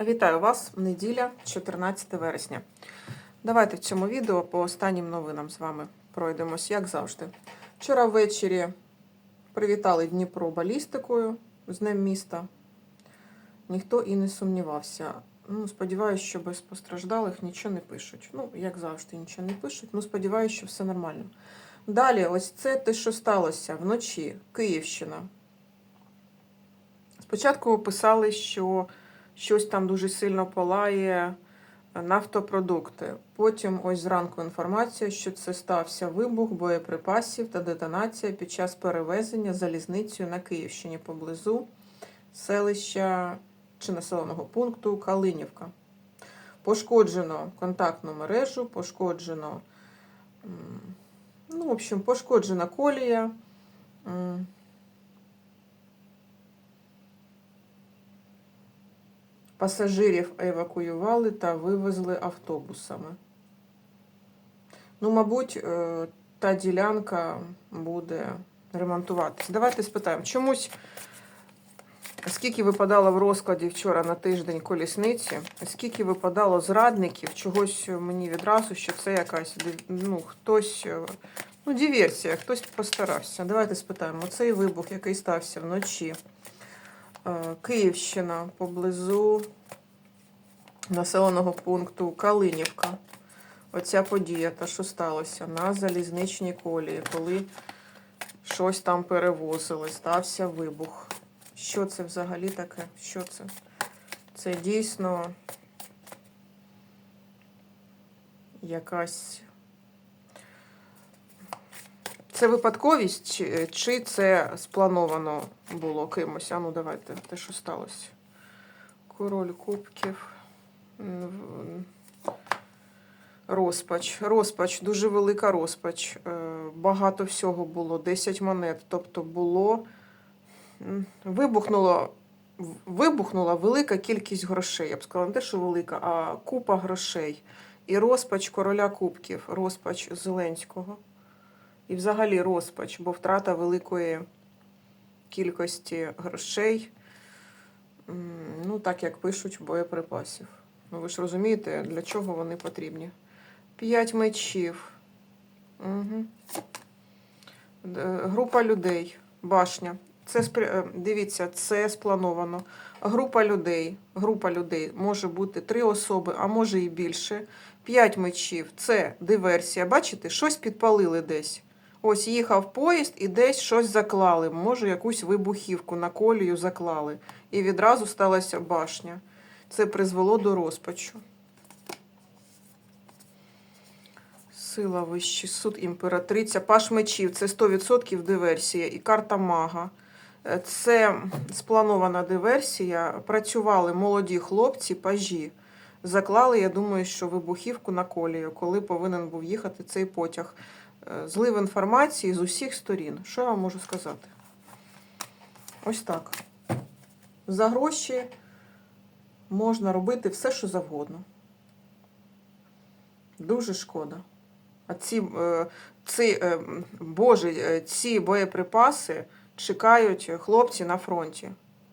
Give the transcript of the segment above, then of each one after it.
Вітаю вас, неділя, 14 вересня. Давайте в цьому відео по останнім новинам з вами пройдемось, як завжди. Вчора ввечері привітали Дніпро балістикою з Днем міста. Ніхто і не сумнівався. Ну, сподіваюся, що без постраждалих нічого не пишуть. Ну, як завжди, нічого не пишуть. Ну, сподіваюся, що все нормально. Далі, ось це те, що сталося вночі, Київщина. Спочатку писали, що щось там дуже сильно палає нафтопродукти. Потім ось зранку інформація, що це стався вибух боєприпасів та детонація під час перевезення залізницею на Київщині поблизу селища чи населеного пункту Калинівка. Пошкоджено контактну мережу, пошкоджено, ну, в общем, пошкоджена колія. Пасажирів евакуювали та вивезли автобусами. Ну, мабуть, е, та ділянка буде ремонтуватися. Давайте спитаємо. Чомусь, скільки випадало в розкладі вчора на тиждень колісниці, скільки випадало зрадників, чогось мені відразу, що це якась ну, хтось, е, ну, диверсія, хтось постарався. Давайте спитаємо. Оцей вибух, який стався вночі. Е, Київщина поблизу населеного пункту Калинівка. Оця подія, та що сталося на залізничній колії, коли щось там перевозили, стався вибух. Що це взагалі таке? Що це? Це дійсно якась. Це випадковість, чи, це сплановано було кимось? А ну давайте, те, що сталося. Король кубків. Розпач. Розпач, дуже велика розпач. Е, Багато всього було, 10 монет. Тобто було. Вибухнуло, вибухнула велика кількість грошей. Я б сказала, не те, що велика, а купа грошей. І розпач короля кубків, розпач Зеленського. І взагалі розпач, бо втрата великої кількості грошей, ну так як пишуть, боєприпасів. Ну ви ж розумієте, для чого вони потрібні. П'ять мечів. Угу. Група людей, башня. Це е, дивіться, це сплановано. Група людей, група людей може бути три особи, а може і більше. П'ять мечів це диверсія. Бачите, щось підпалили десь. Ось їхав поїзд і десь щось заклали. Може, якусь вибухівку на колію заклали. І відразу сталася башня. Це призвело до розпачу. Сила вищий суд, імператриця. Паш мечів це 100% диверсія. І карта мага. Е, Це спланована диверсія. Працювали молоді хлопці, пажі. Заклали, я думаю, що вибухівку на колію, коли повинен був їхати цей потяг. Е, Злив інформації з усіх сторін. Що я вам можу сказати? Ось так. За гроші можна робити все, що завгодно. Дуже шкода. А ці, е, ці е, боже, ці боєприпаси чекають хлопці на фронті.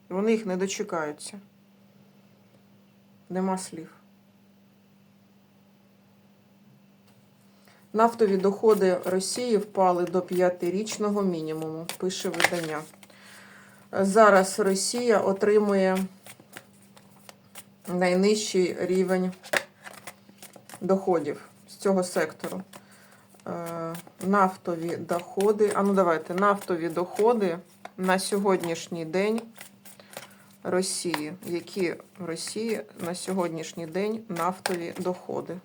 Вони їх не дочекаються. Нема слів. Нафтові доходи Росії впали до п'ятирічного мінімуму, пише видання. Зараз Росія отримує найнижчий рівень доходів з цього сектору. Е, Нафтові доходи. А ну давайте, нафтові доходи на сьогоднішній день Росії. Які в Росії на сьогоднішній день нафтові доходи?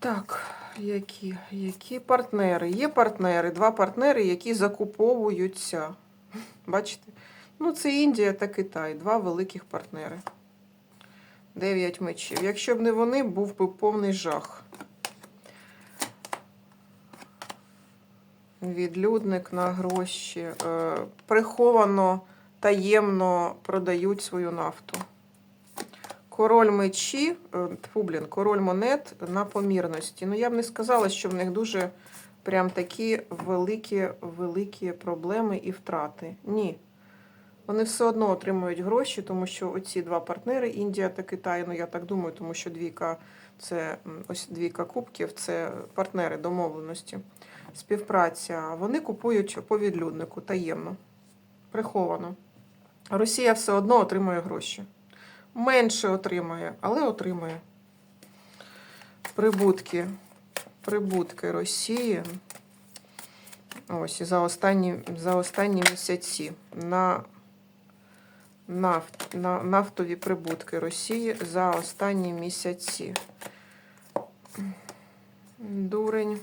Так, які, які партнери? Є партнери, два партнери, які закуповуються. Бачите? Ну, це Індія та Китай, два великих партнери. Дев'ять мечів. Якщо б не вони, був би повний жах. Відлюдник на гроші. Е, приховано, таємно продають свою нафту. Король мечі, е, тьфу, блін, король монет на помірності. Ну, я б не сказала, що в них дуже прям такі великі, великі проблеми і втрати. Ні. Вони все одно отримують гроші, тому що оці два партнери, Індія та Китай, ну я так думаю, тому що двійка це ось двійка кубків, це партнери домовленості, співпраця. Вони купують по відлюднику таємно, приховано. Росія все одно отримує гроші. Менше отримує, але отримує. Прибутки. Прибутки Росії. Ось за останні, за останні місяці на, нафт, на нафтові прибутки Росії за останні місяці. Дурень.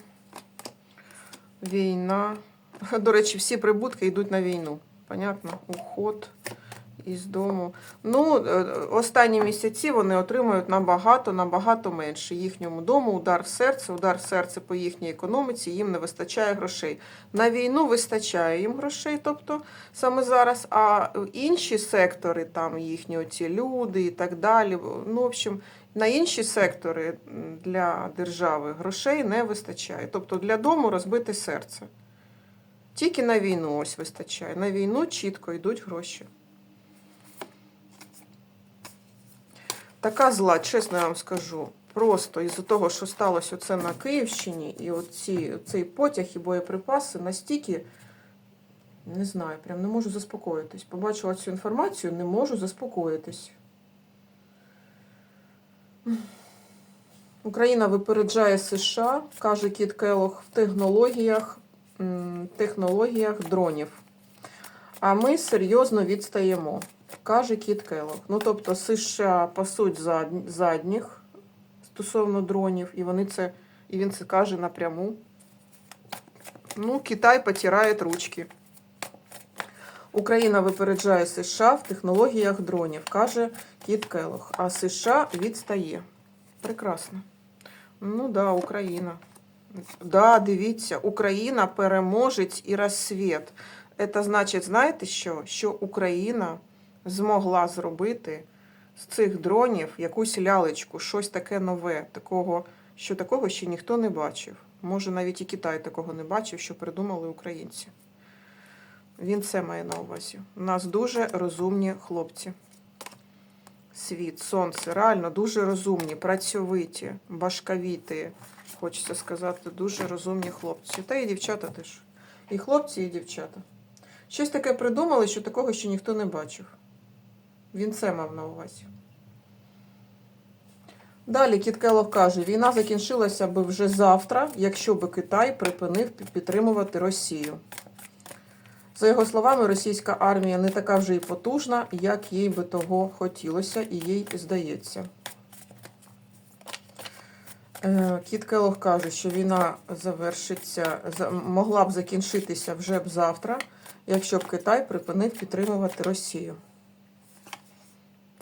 Війна. До речі, всі прибутки йдуть на війну. Понятно? Уход із дому. Ну, е, останні місяці вони отримують набагато, набагато менше. Їхньому дому удар в серце, удар в серце по їхній економіці, їм не вистачає грошей. На війну вистачає їм грошей, тобто саме зараз, а інші сектори, там їхні оці люди і так далі. Ну, в общем, на інші сектори для держави грошей не вистачає. Тобто для дому розбите серце. Тільки на війну ось вистачає. На війну чітко йдуть гроші. Така зла, чесно я вам скажу. Просто із-за того, що сталося оце на Київщині, і оці, цей потяг і боєприпаси настільки, не знаю, прям не можу заспокоїтись. Побачила цю інформацію, не можу заспокоїтись. Україна випереджає США, каже Кіт Келох, в технологіях, технологіях дронів. А ми серйозно відстаємо, каже Кіт Келох. Ну, тобто, США пасуть задніх стосовно дронів, і вони це, і він це каже напряму. Ну, Китай потирає ручки. Україна випереджає США в технологіях дронів, каже Кіт Келох. А США відстає. Прекрасно. Ну да, Україна. Да, дивіться, Україна переможець і розсвіт. Це значить, знаєте що? Що Україна змогла зробити з цих дронів якусь лялечку, щось таке нове, такого, що такого ще ніхто не бачив. Може, навіть і Китай такого не бачив, що придумали українці. Він це має на увазі. У нас дуже розумні хлопці. Світ, сонце, реально дуже розумні, працьовиті, башкавіті, хочеться сказати, дуже розумні хлопці. Та і дівчата теж. І хлопці, і дівчата. Щось таке придумали, що такого ще ніхто не бачив. Він це мав на увазі. Далі Кіт Келлог каже, війна закінчилася би вже завтра, якщо би Китай припинив підтримувати Росію. За його словами, російська армія не така вже й потужна, як їй би того хотілося, і їй здається. Е, Кіт Келлог каже, що війна завершиться, могла б закінчитися вже б завтра, якщо б Китай припинив підтримувати Росію.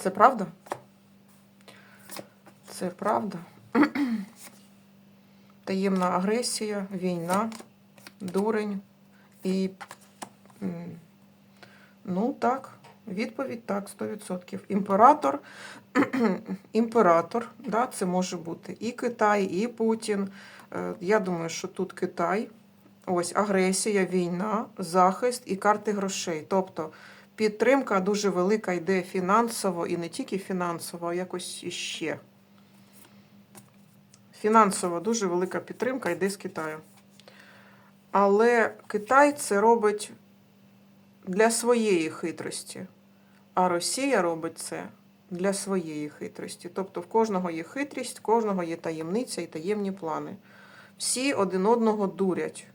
Це правда? Це правда. Таємна агресія, війна, дурень і. Ну, так, відповідь так, 100%. Імператор, імператор, да, це може бути і Китай, і Путін. Е, Я думаю, що тут Китай. Ось агресія, війна, захист і карти грошей. Тобто підтримка дуже велика йде фінансово і не тільки фінансово, а якось іще. Фінансово дуже велика підтримка йде з Китаю. Але Китай це робить для своєї хитрості, а Росія робить це для своєї хитрості. Тобто в кожного є хитрість, в кожного є таємниця і таємні плани. Всі один одного дурять.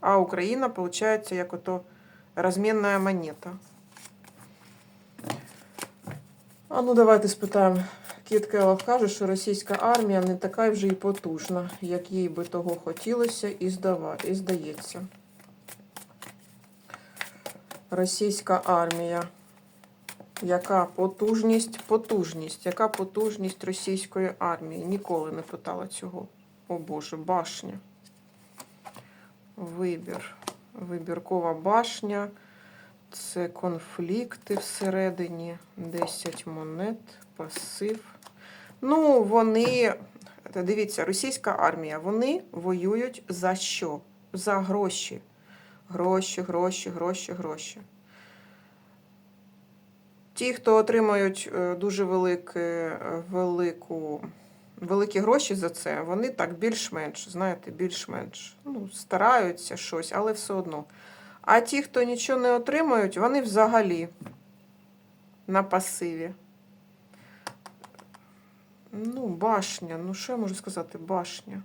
А Україна, виходить, як ото розмінна монета. А ну давайте спитаємо. Кіт Келлог каже, що російська армія не така вже й потужна, як їй би того хотілося і, здава, і здається. Російська армія. Яка потужність, потужність, яка потужність російської армії? Ніколи не питала цього. О Боже, башня. Вибір. Вибіркова башня. Це конфлікти всередині. 10 монет, пасив. Ну, вони. Дивіться, російська армія. Вони воюють за що? За гроші. Гроші, гроші, гроші, гроші. Ті, хто отримають е, дуже е, велику, великі гроші за це, вони так більш-менш, знаєте, більш-менш ну, стараються щось, але все одно. А ті, хто нічого не отримають, вони взагалі на пасиві. Ну, башня. Ну, що я можу сказати? Башня.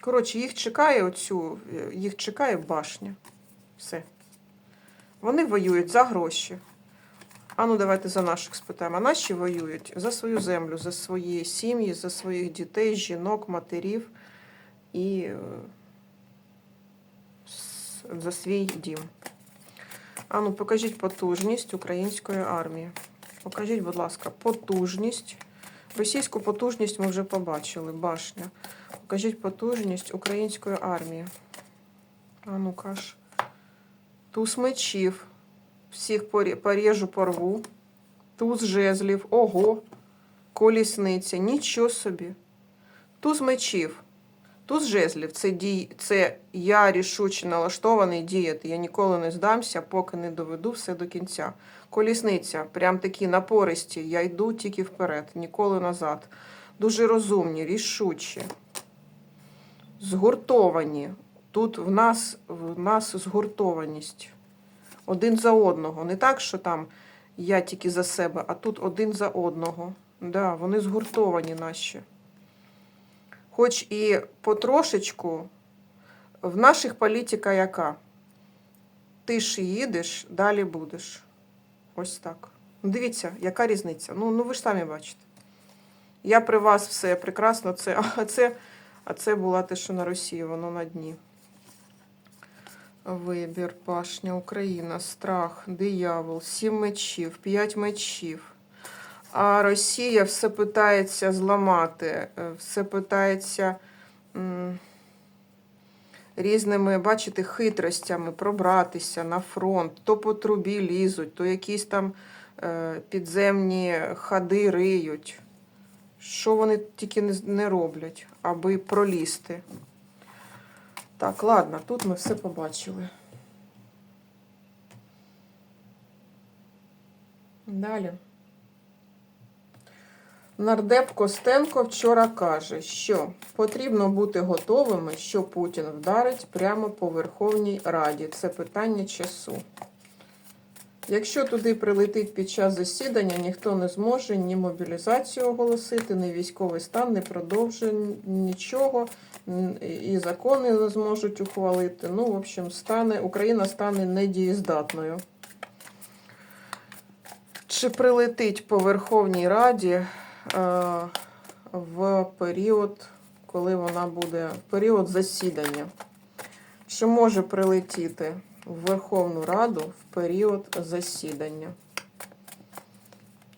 Коротше, їх чекає оцю, їх чекає башня. Все. Вони воюють за гроші. А ну давайте за наших спитаємо. А наші воюють за свою землю, за свої сім'ї, за своїх дітей, жінок, матерів і е, за свій дім. А ну покажіть потужність української армії. Покажіть, будь ласка, потужність. Російську потужність ми вже побачили. Башня. Покажіть потужність української армії. А ну-ка. Туз мечів. Всіх порі- поріжу, порву. Туз жезлів. Ого. Колісниця. Нічого собі. Туз мечів. Туз жезлів це, дій... це я рішуче налаштований діяти. Я ніколи не здамся, поки не доведу все до кінця. Колісниця, прям такі напористі. Я йду тільки вперед, ніколи назад. Дуже розумні, рішучі, згуртовані. Тут в нас, в нас згуртованість. Один за одного. Не так, що там я тільки за себе, а тут один за одного. Да, вони згуртовані наші. Хоч і потрошечку, в наших політика яка? Ти ж їдеш, далі будеш. Ось так. Ну, Дивіться, яка різниця. Ну, ну ви ж самі бачите. Я при вас все прекрасно, це, а це, а це була те, що на Росії, воно на дні. Вибір, пашня, Україна, страх, диявол, сім мечів, п'ять мечів. А Росія все питається зламати, е, все питається м, різними, бачите, хитростями пробратися на фронт. То по трубі лізуть, то якісь там е, підземні ходи риють. Що вони тільки не роблять, аби пролізти. Так, ладно, тут ми все побачили. Далі. Нардеп Костенко вчора каже, що потрібно бути готовими, що Путін вдарить прямо по Верховній Раді. Це питання часу. Якщо туди прилетить під час засідання, ніхто не зможе ні мобілізацію оголосити, ні військовий стан, не продовжить нічого, і закони не зможуть ухвалити. Ну, в общем, стане, Україна стане недієздатною. Чи прилетить по Верховній Раді е, в період, коли вона буде період засідання? Чи може прилетіти в Верховну Раду в період засідання?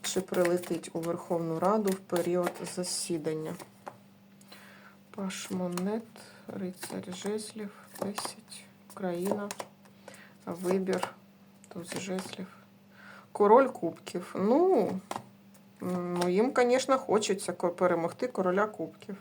Чи прилетить у Верховну Раду в період засідання? Паш монет, рицарь жезлів, 10, Україна, вибір, туз жезлів. Король кубків. Ну, ну їм, звісно, хочеться перемогти короля кубків.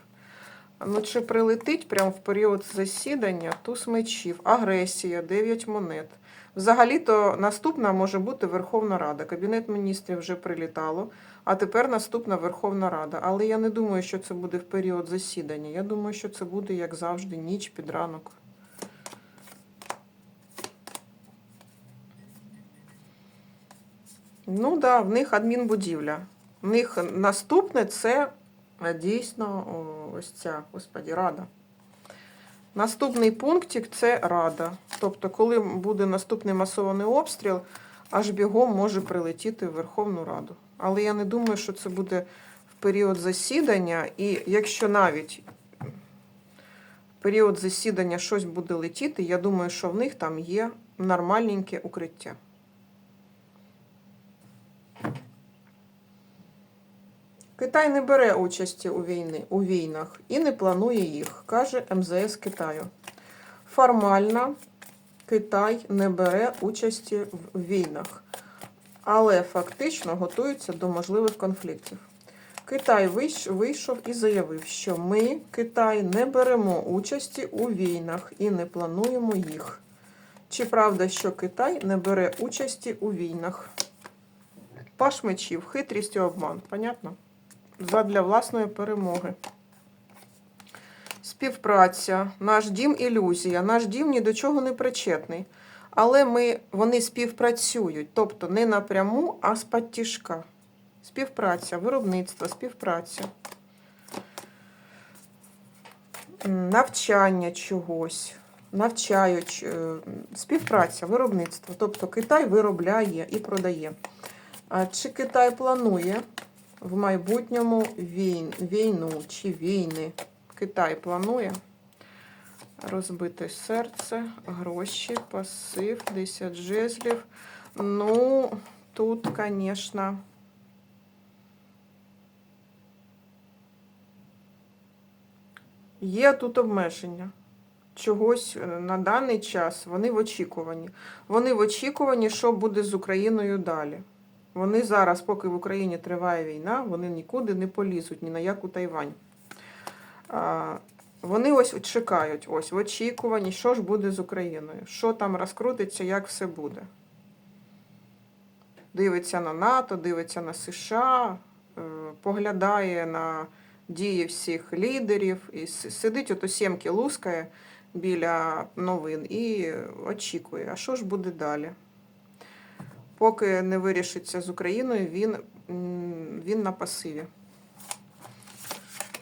Ну, чи прилетить прямо в період засідання туз мечів, агресія, 9 монет. Взагалі-то наступна може бути Верховна Рада. Кабінет міністрів вже прилітало, а тепер наступна Верховна Рада. Але я не думаю, що це буде в період засідання. Я думаю, що це буде, як завжди, ніч під ранок. Ну так, да, в них адмінбудівля. В них наступне це дійсно ось ця, господі, рада. Наступний пунктик це рада. Тобто, коли буде наступний масований обстріл, аж бігом може прилетіти в Верховну Раду. Але я не думаю, що це буде в період засідання, і якщо навіть в період засідання щось буде летіти, я думаю, що в них там є нормальненьке укриття. Китай не бере участі у, війни, у війнах і не планує їх, каже МЗС Китаю. Формально Китай не бере участі в війнах, але фактично готується до можливих конфліктів. Китай вийшов і заявив, що ми, Китай, не беремо участі у війнах і не плануємо їх. Чи правда, що Китай не бере участі у війнах? Паш мечів, хитрість і обман. Понятно? Задля власної перемоги. Співпраця, наш дім ілюзія. Наш дім ні до чого не причетний. Але ми, вони співпрацюють, тобто не напряму, а з підтяжка. Співпраця, виробництво, співпраця. Навчання чогось, навчають, е, співпраця, виробництво. Тобто Китай виробляє і продає. Чи Китай планує в майбутньому війн, війну чи війни? Китай планує розбите серце, гроші, пасив, 10 жезлів. Ну, тут, звісно. Є тут обмеження. Чогось е, на даний час вони в очікуванні. Вони в очікуванні, що буде з Україною далі. Вони зараз, поки в Україні триває війна, вони нікуди не полізуть, ні на яку Тайвань. А, Вони ось чекають, ось в очікуванні, що ж буде з Україною, що там розкрутиться, як все буде. Дивиться на НАТО, дивиться на США, е, поглядає на дії всіх лідерів, і сидить ото сімки лускає біля новин і очікує, а що ж буде далі. Поки не вирішиться з Україною, він, він на пасиві.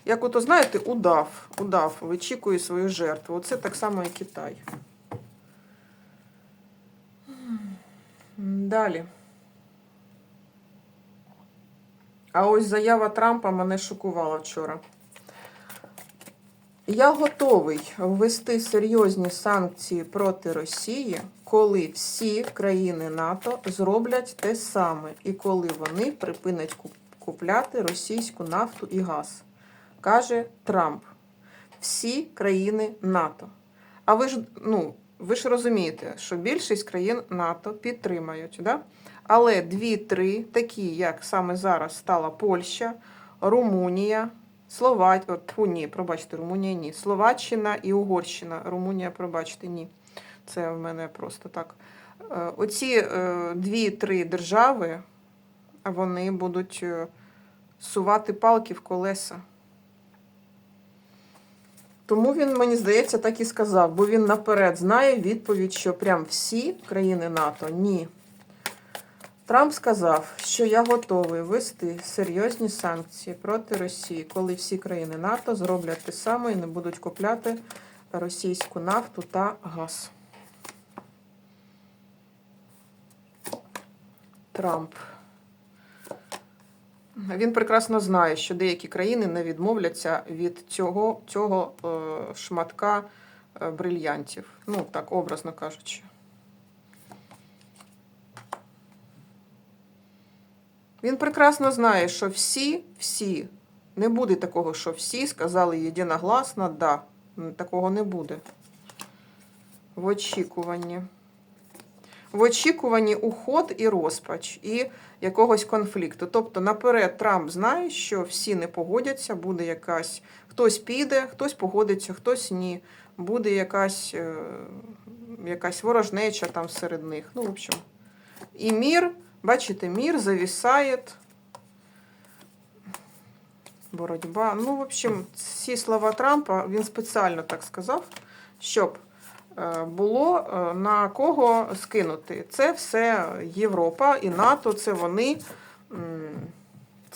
Як ото, знаєте, удав, удав, вичікує свою жертву. Оце так само і Китай. Далі. А ось заява Трампа мене шокувала вчора. Я готовий ввести серйозні санкції проти Росії, коли всі країни НАТО зроблять те саме, і коли вони припинять купляти російську нафту і газ, каже Трамп. Всі країни НАТО. А ви ж, ну, ви ж розумієте, що більшість країн НАТО підтримають, да? але дві-три, такі, як саме зараз стала Польща, Румунія, Словаччина, тьфу, ні, пробачте, Румунія ні. Словаччина і Угорщина. Румунія, пробачте, ні. Це в мене просто так. Е, Оці е, дві-три держави, вони будуть е, сувати палки в колеса. Тому він, мені здається, так і сказав, бо він наперед знає відповідь, що прям всі країни НАТО ні. Трамп сказав, що я готовий ввести серйозні санкції проти Росії, коли всі країни НАТО зроблять те саме і не будуть купляти російську нафту та газ. Трамп. Він прекрасно знає, що деякі країни не відмовляться від цього, цього е, шматка е, брильянтів. Ну, так, образно кажучи. Він прекрасно знає, що всі, всі, не буде такого, що всі сказали єдиногласно да. Такого не буде. В очікуванні. В очікуванні уход і розпач, і якогось конфлікту. Тобто наперед Трамп знає, що всі не погодяться, буде якась. Хтось піде, хтось погодиться, хтось ні. Буде якась, е, якась ворожнеча там серед них. Ну, в общем. І мір, бачите, мір завісає. Боротьба. Ну, в общем, ці слова Трампа він спеціально так сказав, щоб е, було е, на кого скинути. Це все Європа і НАТО, це вони.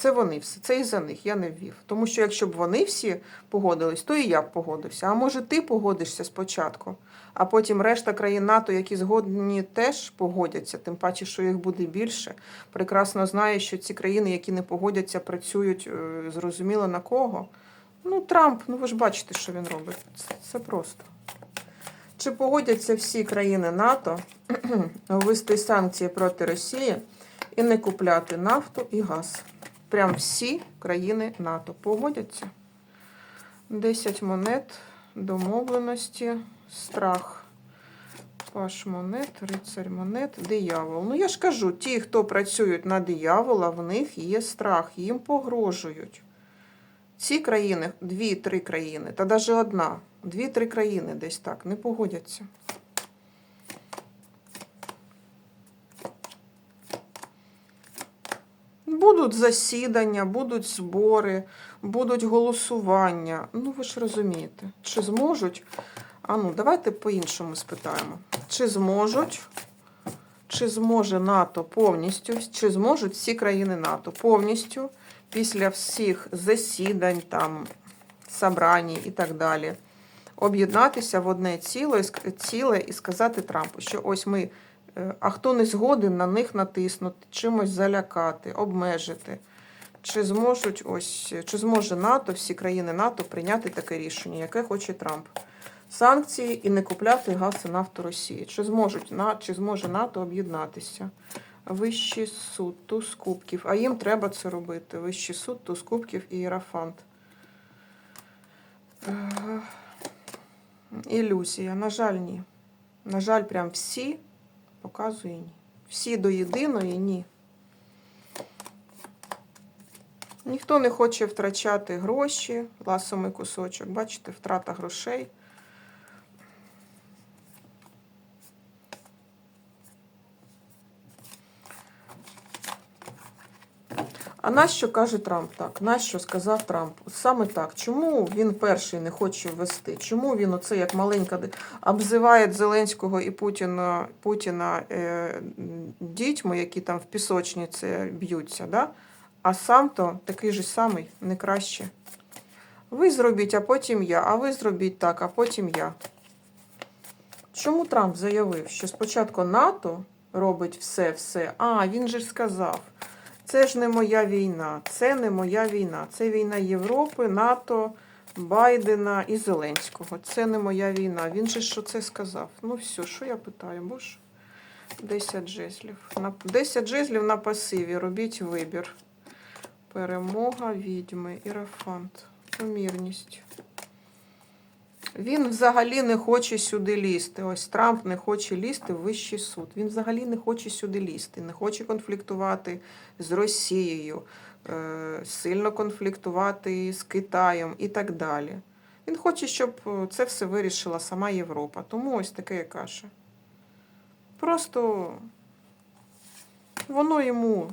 Це вони все, це і за них, я не ввів. Тому що якщо б вони всі погодились, то і я б погодився. А може ти погодишся спочатку, а потім решта країн НАТО, які згодні, теж погодяться, тим паче, що їх буде більше. Прекрасно знає, що ці країни, які не погодяться, працюють е, зрозуміло на кого. Ну, Трамп, ну ви ж бачите, що він робить. Це, це просто. Чи погодяться всі країни НАТО ввести санкції проти Росії і не купляти нафту і газ? Прям всі країни НАТО погодяться. 10 монет, домовленості, страх. Паш монет, рицарь монет, диявол. Ну я ж кажу, ті, хто працюють на диявола, в них є страх, їм погрожують. Ці країни, дві-три країни, та навіть одна, дві-три країни десь так не погодяться. Будуть засідання, будуть збори, будуть голосування. Ну, ви ж розумієте, чи зможуть. А ну, давайте по-іншому спитаємо. Чи зможуть, чи зможе НАТО повністю, чи зможуть всі країни НАТО повністю після всіх засідань, там, собрань і так далі, об'єднатися в одне ціле, ціле і сказати Трампу, що ось ми, а хто не згоден на них натиснути, чимось залякати, обмежити. Чи зможуть ось, чи зможе НАТО, всі країни НАТО прийняти таке рішення, яке хоче Трамп? Санкції і не купляти газ і нафту Росії. Чи зможуть чи зможе НАТО об'єднатися? Вищий суд, туз кубків. А їм треба це робити. Вищий суд, туз кубків і Єрафант. Е, Ілюзія. На жаль, ні. На жаль, прям всі показує ні. Всі до єдиної ні. Ніхто не хоче втрачати гроші, ласомий кусочок. Бачите, втрата грошей. А нащо каже Трамп так? Нащо сказав Трамп? Саме так. Чому він перший не хоче ввести? Чому він оце як маленька обзиває Зеленського і Путіна, Путіна е, дітьми, які там в пісочниці б'ються, да? а сам то такий же самий, не краще. Ви зробіть, а потім я, а ви зробіть так, а потім я. Чому Трамп заявив, що спочатку НАТО робить все-все? А, він же ж сказав. Це ж не моя війна, це не моя війна. Це війна Європи, НАТО, Байдена і Зеленського. Це не моя війна. Він же що це сказав? Ну все, що я питаю, боже? 10 жезлів. На 10 жезлів на пасиві. Робіть вибір. Перемога, відьми, ірафант, помірність. Він взагалі не хоче сюди лізти. Ось Трамп не хоче лізти в вищий суд. Він взагалі не хоче сюди лізти, не хоче конфліктувати з Росією, е, сильно конфліктувати з Китаєм і так далі. Він хоче, щоб е, це все вирішила сама Європа. Тому ось таке каже. Просто воно йому,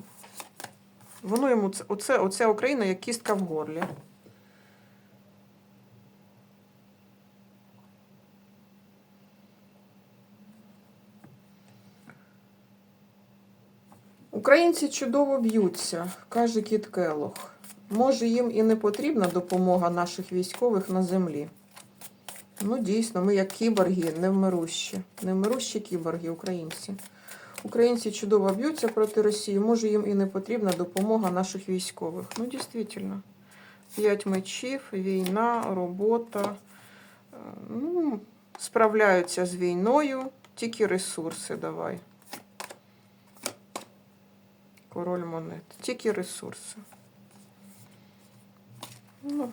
воно йому це- оце, оця Україна як кістка в горлі. Українці чудово б'ються, каже Кіт Келох. Може, їм і не потрібна допомога наших військових на землі. Ну, дійсно, ми як кіборги, невмирущі. Невмирущі кіборги, українці. Українці чудово б'ються проти Росії. Може, їм і не потрібна допомога наших військових. Ну, дійсно. П'ять мечів, війна, робота. Е, Ну, справляються з війною, тільки ресурси давай. Король монет. Тільки ресурси. Ну,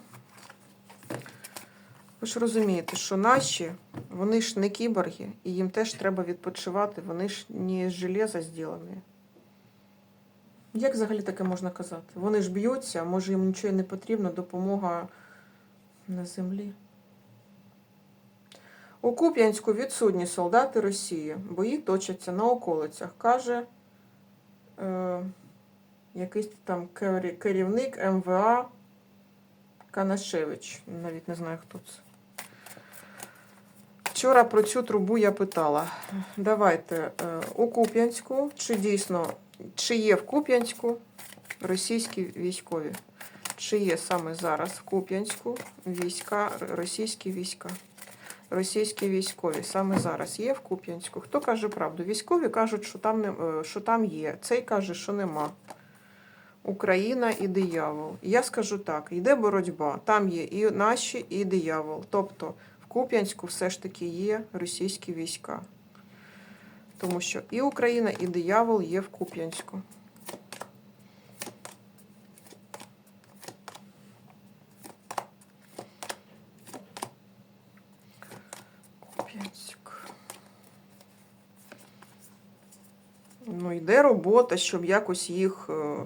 ви ж розумієте, що наші, вони ж не кіборги, і їм теж треба відпочивати, вони ж не з железа зроблені. Як взагалі таке можна казати? Вони ж б'ються, може їм нічого не потрібно, допомога на землі. У Куп'янську відсутні солдати Росії. Бої точаться на околицях, каже е, якийсь там керівник МВА Канашевич. Навіть не знаю, хто це. Вчора про цю трубу я питала. Давайте е, у Куп'янську, чи дійсно, чи є в Куп'янську російські військові? Чи є саме зараз в Куп'янську війська, російські війська? Російські військові саме зараз є в Куп'янську. Хто каже правду? Військові кажуть, що там, не, е, що там є. Цей каже, що нема. Україна і диявол. Я скажу так: йде боротьба. Там є і наші, і диявол. Тобто в Куп'янську все ж таки є російські війська. Тому що і Україна, і диявол є в Куп'янську. Куп'янськ. Ну, йде робота, щоб якось їх е,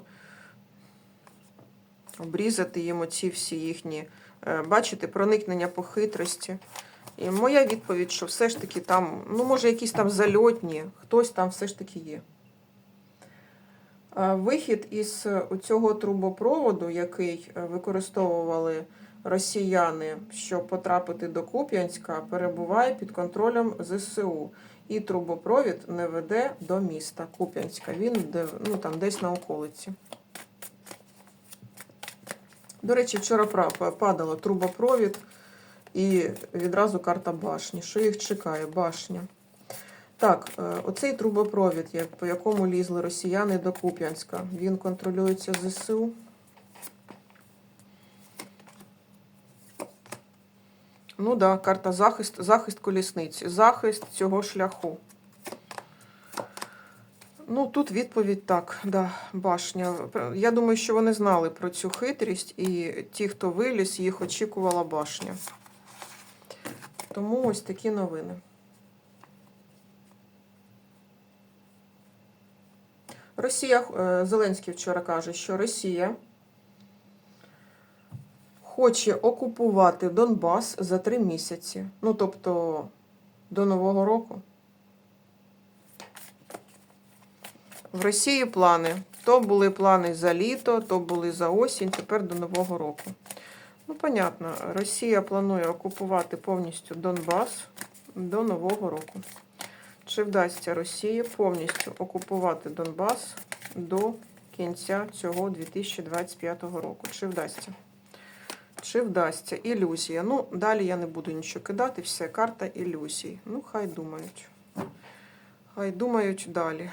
обрізати їм оці всі їхні, е, бачите, проникнення по хитрості. І моя відповідь, що все ж таки там, ну, може, якісь там зальотні, хтось там все ж таки є. Е, Вихід із цього трубопроводу, який використовували росіяни, щоб потрапити до Куп'янська, перебуває під контролем ЗСУ. І трубопровід не веде до міста Куп'янська. Він ну, там, десь на околиці. До речі, вчора падало трубопровід і відразу карта башні. Що їх чекає? Башня. Так, е, оцей трубопровід, по якому лізли росіяни до Куп'янська, він контролюється ЗСУ. Ну так, да, карта захист, захист колісниці, захист цього шляху. Ну, тут відповідь так, да, башня. Я думаю, що вони знали про цю хитрість, і ті, хто виліз, їх очікувала башня. Тому ось такі новини. Росія, е, Зеленський вчора каже, що Росія хоче окупувати Донбас за три місяці. Ну, тобто до Нового року. В Росії плани. То були плани за літо, то були за осінь, тепер до Нового року. Ну, понятно, Росія планує окупувати повністю Донбас до Нового року. Чи вдасться Росії повністю окупувати Донбас до кінця цього 2025 року? Чи вдасться? Чи вдасться? Ілюзія. Ну, далі я не буду нічого кидати, все, карта ілюзій. Ну, хай думають. Хай думають далі.